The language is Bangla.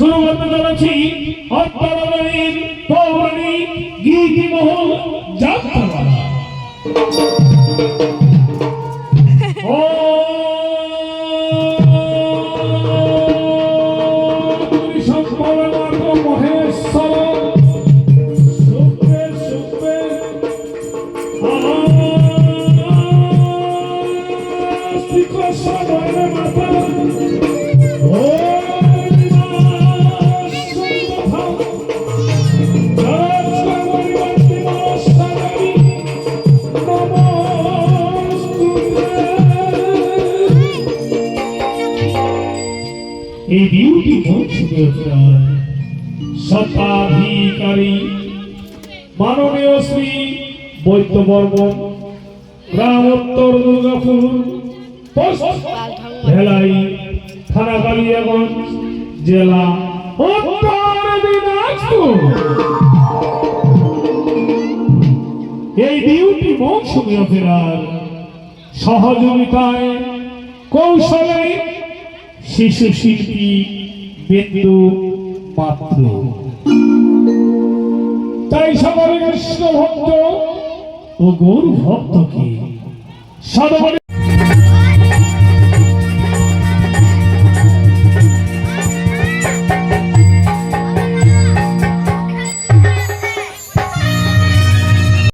শুরু করতে চলেছি অন্তরালীর পৌরাণিক গীতিমহল যাত্রাপালা ও! সম্পূর্ণ মহেশ্বর। সুখে এই বিউটি মৌসুমী সত্তাধিকারী মাননীয় শ্রী বৈদ্য বর্মন গ্রাম দুর্গাপুর ভেলাই থানা কালিয়াগঞ্জ জেলা এই বিউটি মৌসুমী অপেরার সহযোগিতায়, কৌশলে শিশু শিল্পী বিন্দু পাত্র তাই সবার কৃষ্ণ ভক্ত ও গৌর ভক্তকে সদবলে